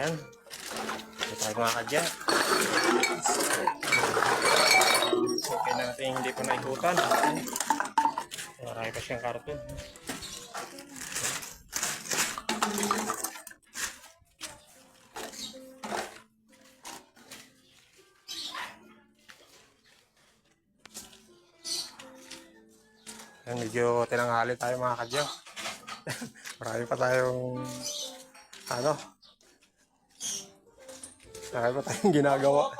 Ayan. Ito tayo mga kadya. Okay na natin hindi pa naikutan. Marami pa siyang karton. Ayan, medyo tinanghali tayo mga kadya. Marami pa tayong ano Marami pa tayong ginagawa.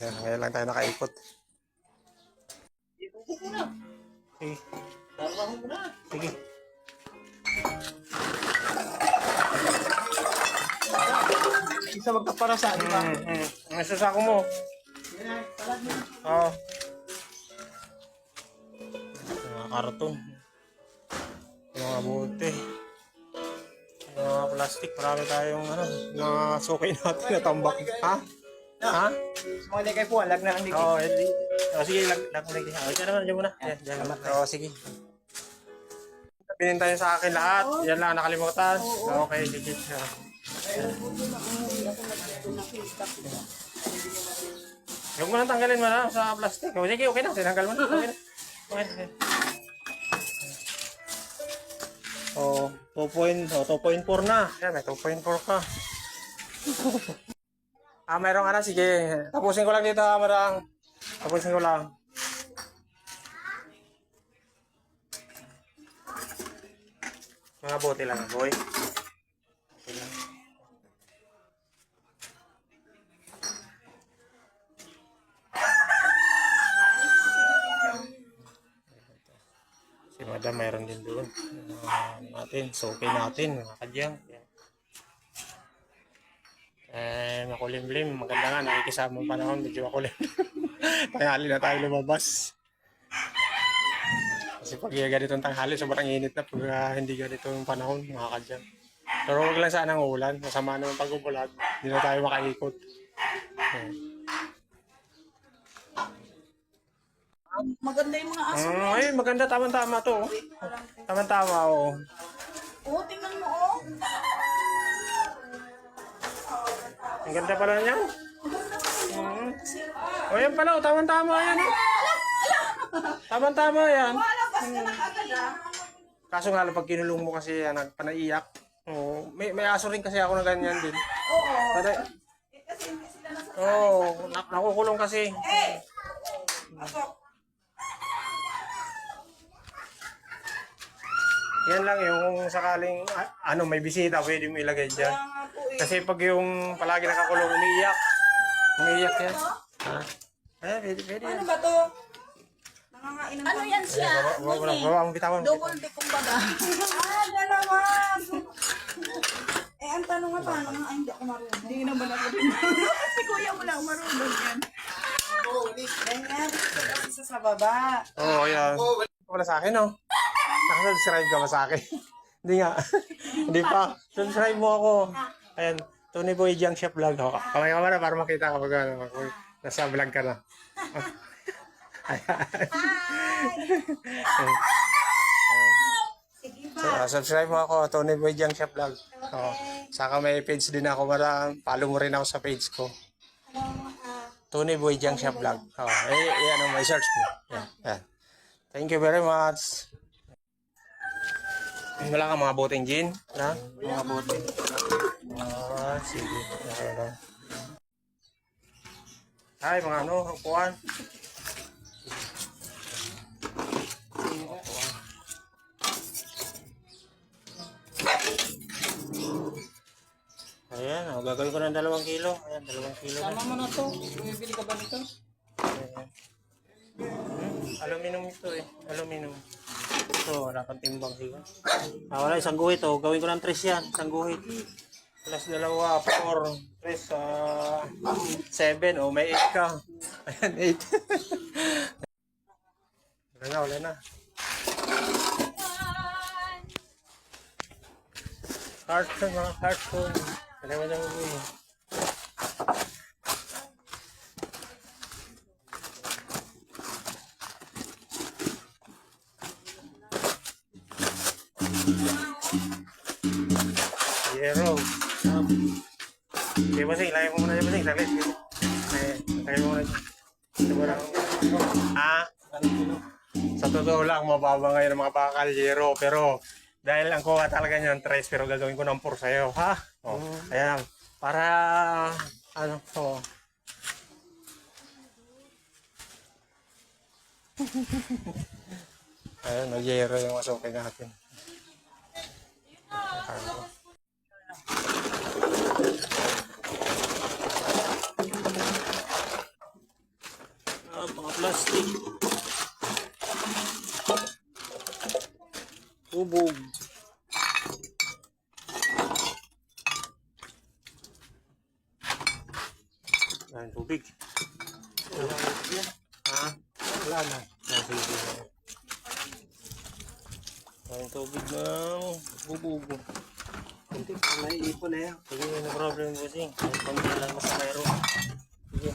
Ayan, ngayon lang tayo nakaikot. Sige. Sige. Isa magkaparasa, di ba? Hmm, hmm. Ang sasako mo. Oo. Mga karton. Yung mga bote. Plastic. Marami tayong ano, mga sukay natin na tambak. Ha? Ha? Mga ligay po, alag na ang ligay. Oo, oh, hindi. Oh, sige, lag, lag mo lang din. Oh, dyan naman, dyan muna. Yan, dyan naman. Oo, sige. Pinintayin sa akin lahat. Yan lang, nakalimutan. Okay, sige. Huwag mo nang tanggalin mo na sa plastic. O, sige, okay na. Tinanggal mo na. Okay na. Okay na. Oh, 2.4 oh, 2.4 na. Yan, may 2.4 ka. ah, mayroong ano, sige. Tapusin ko lang dito, ah, marang. Tapusin ko lang. Mga bote lang, boy. Natin, so okay natin, mga kadyang. Yan. Eh, makulimlim. Maganda nga, nakikisama ang panahon. Medyo makulim. tanghali na tayo lumabas. Kasi pag ganitong tanghali, sobrang init na pag ah, hindi ganito yung panahon, mga kadyang. Pero huwag lang sana ng ulan. Masama naman pag umulan. Hindi na tayo makaikot. Yan. Maganda yung mga aso. Mm, ay, maganda. Tama-tama to. Tama-tama, oh. Oo, tingnan mo, oh. Ang ganda pala niya. Mm. O yan pala, oh, tama-tama yan. Oh. Tama-tama yan. Ah. Kaso nga lang, pag kinulong mo kasi yan, nagpanaiyak. Oh, may, may aso rin kasi ako na ganyan din. Oo. Eh, kasi hindi sila oh, nak- nakukulong kasi. Eh! Pasok. Yan lang yung sakaling, ah, ano, may bisita, pwede mo ilagay dyan. Kaya nga po, eh. Kasi pag yung palagi nakakulong, umiiyak. Umiiyak yan. Ha? Eh, pwede, pwede. Ano ba to? Nangangain ng Ano yan siya? Baba, baba, baba, baba, bitawan. Double D kumbaga. ah, dalawa. eh, ang tanong nga paano nga, ay, hindi ako marunong. Hindi naman ako rin. si kuya mo lang marunong yan. Ganyan, kasi sa sa baba. Oo, oh, yan. Wala sa akin, oh. Nakasubscribe ka ba sa akin? Hindi nga. Hindi pa. Subscribe mo ako. Ayan. Tony Boy Jiang Chef Vlog. Oh. Kamay ka na para makita ka pag ano, nasa vlog ka na. Sige So, uh, subscribe mo ako, Tony Boy Jiang Chef Vlog. Oh. Saka may page din ako. Mara, follow mo rin ako sa page ko. Tony Boy Jiang Chef Vlog. Oh, eh, eh, ano, may search mo. Yan, yan. Thank you very much. Wala ka mga boteng gin? Ha? Mga bote. Ah, sige. Lang. Ay, mga ano, upuan. Ayan, oh, gagawin ko ng dalawang kilo. Ayan, dalawang kilo. Tama mo na to. Bumibili ka ba nito? Ayan. Hmm, aluminum ito eh. Aluminum. Ito, wala kang timbang siguro. Ah, wala, isang guhit oh. Gawin ko ng tres yan. Isang guhit. Plus dalawa, four, tres, ah, seven. Oh, may eight ka. Ayan, eight. wala na, wala na. Carton, mga carton. Kaya mo nang Sige, bossing, lagay mo muna dyan, bossing. Saglit. Eh, lagay mo muna dyan. Ito lang. Ah, sa totoo lang, mababa ngayon ang mga bakal, yero. Pero, dahil ang kuha talaga niyan, tres, pero gagawin ko ng pur sa'yo, ha? Oh, ayan. Para, ano, oh. Ayan, nag-yero yung asukay natin. Ah, mga plastic. Ubog. Ayan, tubig. Ha? Wala na. Sige. Ayan, tubig ng bubog. Hindi naiipon na yan. Sige, no problem, bossing. Kahit konti lang basta mayroon. Sige.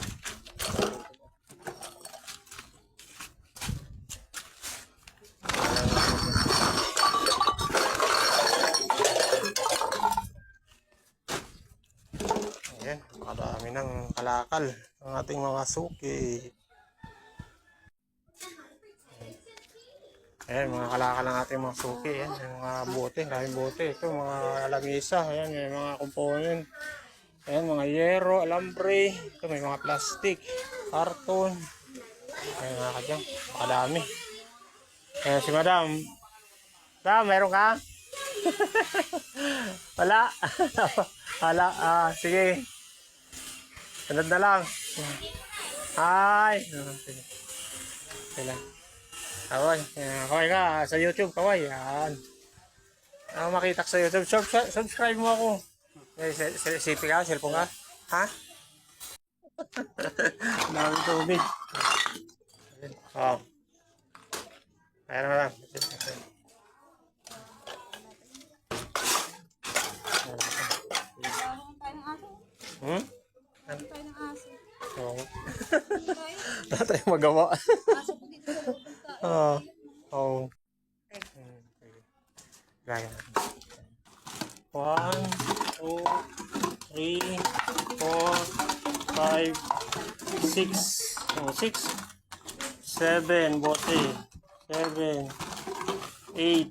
Ayan, kadami ng kalakal ang ating mga suki. Ayan, mga kalakal ng ating mga suki. Ayan, yung mga bote, daming bote. Ito, mga lamisa. Ayan, may mga component. Ayan, mga yero, alambre. Ito, may mga plastic, karton. Ayan, mga kadyang. Makadami. Ayan, si madam. Madam, meron ka? Wala. Wala. Ah, sige. Sunod na lang. Ah. Sige lang. Kaway. Yan, Kaway ka sa YouTube. Kaway. Yan. Ako makita sa YouTube. Sub- subscribe mo ako. Eh, CP ka? Cellphone ka? Ha? Dami tubig. Oo. Oh. Ayan na lang. Hmm? Oo. Wala tayong magawa. Oo. Oo. Hmm, sige. Gaya natin. One, two, three, four, five, six. Oh, six. Seven, bote. Seven. Eight.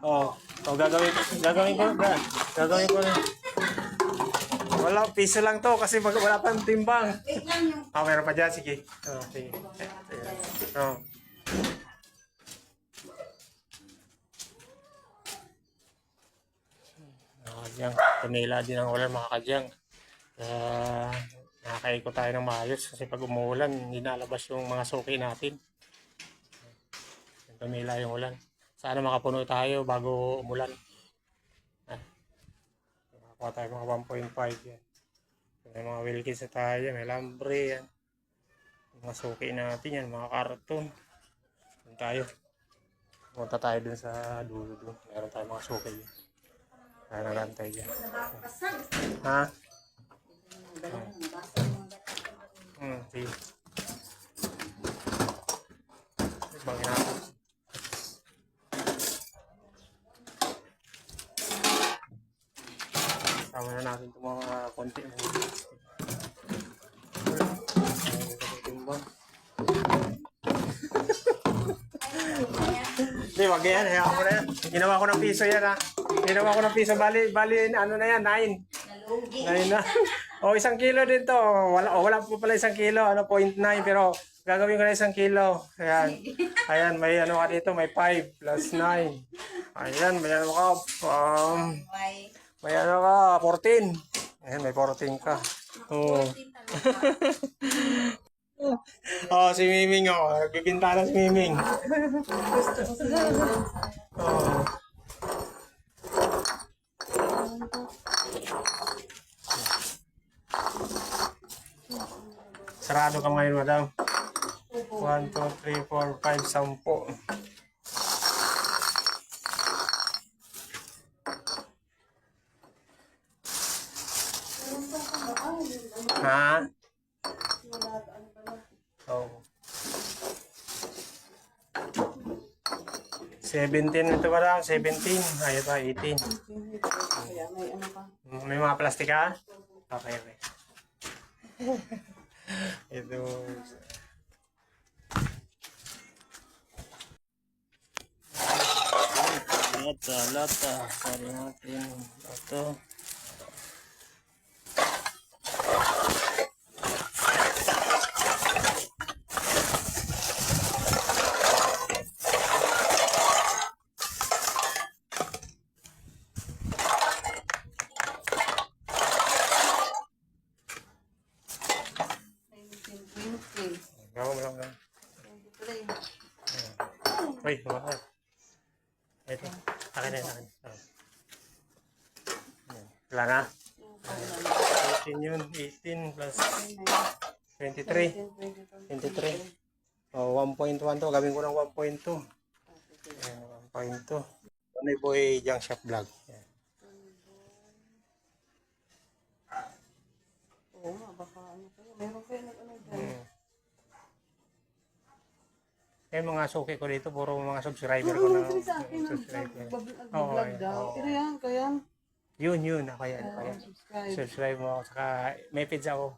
oh, oh, gagawin gagawin ko, ga- gagawin ko na. Wala, piso lang to kasi mag, wala pang timbang. Ah, meron pa dyan. Sige. Oh, sige. Oh. Mga kadyang, tumila din ang ulan mga kadyang. Kaya nakakaiko tayo ng maayos kasi pag umuulan, hindi nalabas yung mga suki natin. Tumila yung ulan. Sana makapuno tayo bago umulan. Makakuha tayo mga 1.5 yan. May mga Wilkins na tayo, may lambre yan. Mga suki natin yan, mga karton. Doon tayo. Punta tayo dun sa dulo dun. Meron tayo mga suki yan. Kaya nagantay dyan. Ha? Hmm, sige. Bangin natin. Tama na natin itong mga konti. Hindi, wag yan. Hayaan mo na yan. Ginawa ko ng piso yan ha. Ginawa ko ng piso. Bali, bali, ano na yan, 9. 9 na. o, isang kilo din to. Wala, o, wala po pala isang kilo. Ano, 0.9. Pero, gagawin ko na isang kilo. Ayan. Ayan, may ano ka dito. May 5 plus 9. Ayan, may ano ka. Um, may ano ka, 14. Ayan, may 14 ka. Oo. oh, si Miming oh. Nagbibinta na si Miming. oh. Sarado ka ngayon, madam. 1, 2, 3, 4, 5, 10. Ha? Oo. Si 17 ito ba lang? 17. Ayun pa, 18. Kaya may ano pa. May mga plastic ka? Okay, okay. ito. Lata, lata. Sorry natin. Ito. Nineteen, twenty, Gawa mo lang lang. twenty-three. Uy, mahal. Ito. Akin na, akin. Ah. Yan. Wala na. 18 yun. 18 plus 23. 23. Oh, 1.1 to. Gawin ko ng 1.2. Ayan, 1.2. Ano yung boy Junk Shop Vlog. Yan. Oo nga, baka ano kayo. Meron kayo nag ano dyan. Eh, mga suki ko dito, puro mga subscriber ko na. Sabi sa akin, nag-vlog Oo, daw. oo. Pero yan, kaya Yun, yun. Ako yan. Ako yan. subscribe. mo ako. Saka may page ako.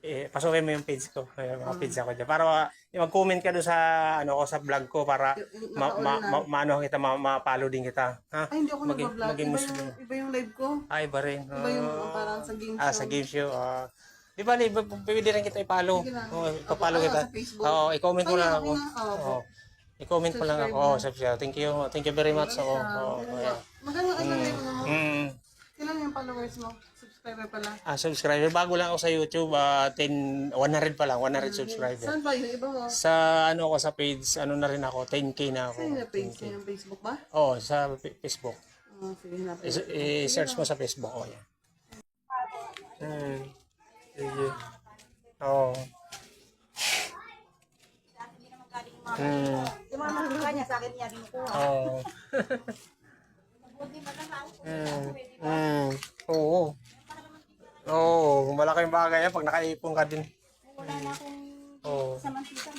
Eh, pasukin mo yung page ko. May mga page ako dyan. Para mag-comment ka doon sa, ano ko, sa vlog ko para ma, ma, ma, maano kita, ma, ma-follow din kita. Ha? Ay, hindi ako Maging- nag-vlog. maging Iba Muslim. yung, iba yung live ko. Ay, ba rin? Iba yung Ah, parang sa game show. ah, sa game show. ah. di ba, di ba, pwede rin kita i-follow. Ipapalo Ah, kita. Oo, i-comment mo lang ako. Oo. I-comment mo lang ako. Oo, subscribe. Thank you. Thank you very much. Oo. Oo, yeah. Magkano ano live mo? Mm. Kailan yung followers mo? Subscriber pala. Ah, subscriber. Bago lang ako sa YouTube. ah 10, 100 pa lang. 100 subscriber. Saan ba yung iba mo? Sa ano ako sa page, ano na rin ako, 10k na ako. Saan yung page niya? Yung Facebook ba? Oh, sa Facebook. Oh, sige na. I- I-search mo sa Facebook. Oh, yan. Hmm. Sige. Oo. Hmm. Yung mga makikita niya sa akin niya kinukuha. Oo. Hmm. Hmm. Oo. Oo, malaking bagay yan pag nakaipon ka din. Wala na akong Oo. sa mantika.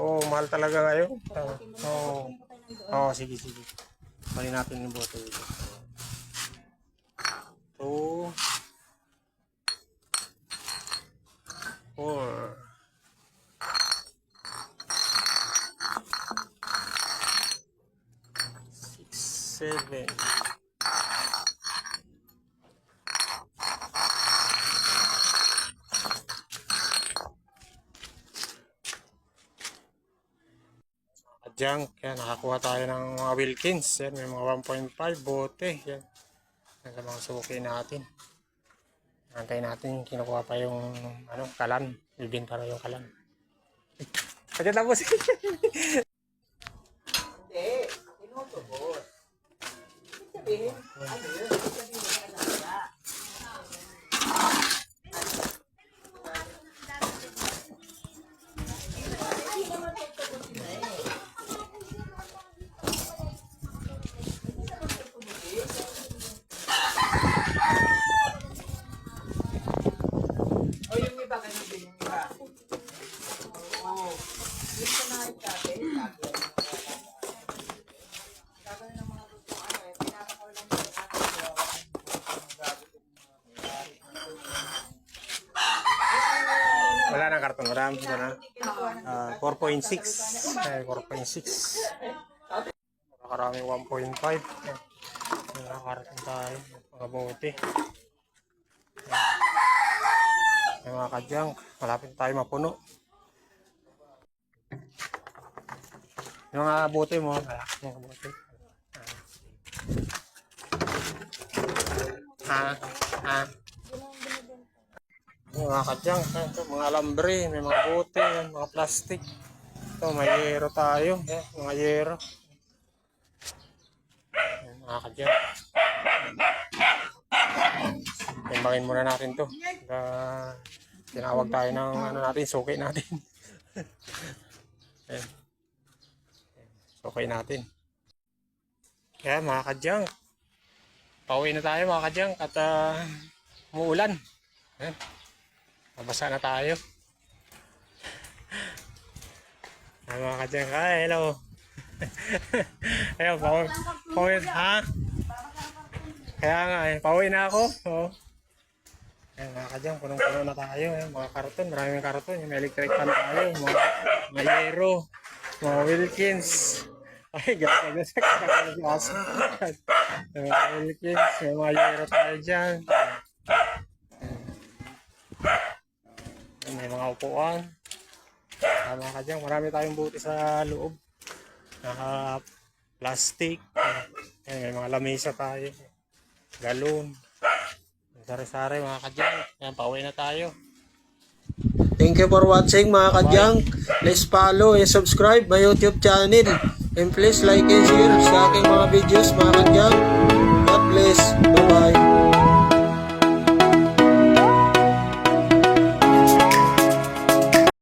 Oo, mahal talaga ngayon. Oo. Oo. Oo, sige, sige. Bali natin yung boto. Two. Four. Six, seven. Junk. Yan, nakakuha tayo ng mga Wilkins. Yan, may mga 1.5 bote. Yan. Sa mga suki natin. Antay natin, kinukuha pa yung ano, kalan. Bibin para yung kalan. Kaya tapos. Wala 4.6. Eh, 4.6. Nakakarami 1.5. Yan. Nakakarating tayo. Mga bote. Yung mga kadyang. Malapit tayo mapuno. Yung mga bote mo. Wala. Yung mga bote. Ha? Ha? Mga kadyang, mga alambre, may mga bote, mga plastic. Ito, may yero tayo. Yan, mga yero. Yan, mga kadyang. Timbangin muna natin to. Uh, tinawag tayo ng ano natin, suki natin. Yan. Suki natin. Kaya mga kadyang, pauwi na tayo mga kadyang at uh, umuulan. Yan. Mabasa na tayo. Ay, mga kadyang, ay, hello. Ayun, pauwi. Pauwi, ha? Kaya nga eh, pauwi na ako. Oo. Ayun, mga kadyang, punong-puno na tayo. Ayun, mga karton, maraming karton. Yung electric fan tayo. Mga, mga Yero, mga Wilkins. Ay, gano'n sa kakala si Aso. Mga Wilkins, may mga Yero tayo dyan. Ayun, May mga upuan. Tama ka dyan, marami tayong buti sa loob. Naka plastic. Ayun, may mga lamesa tayo. Galon. Sari-sari mga kadyang. Ayan, pauwi na tayo. Thank you for watching mga kadyang. Please follow and subscribe my YouTube channel. And please like and share sa aking mga videos mga kadyang. God bless. Bye-bye.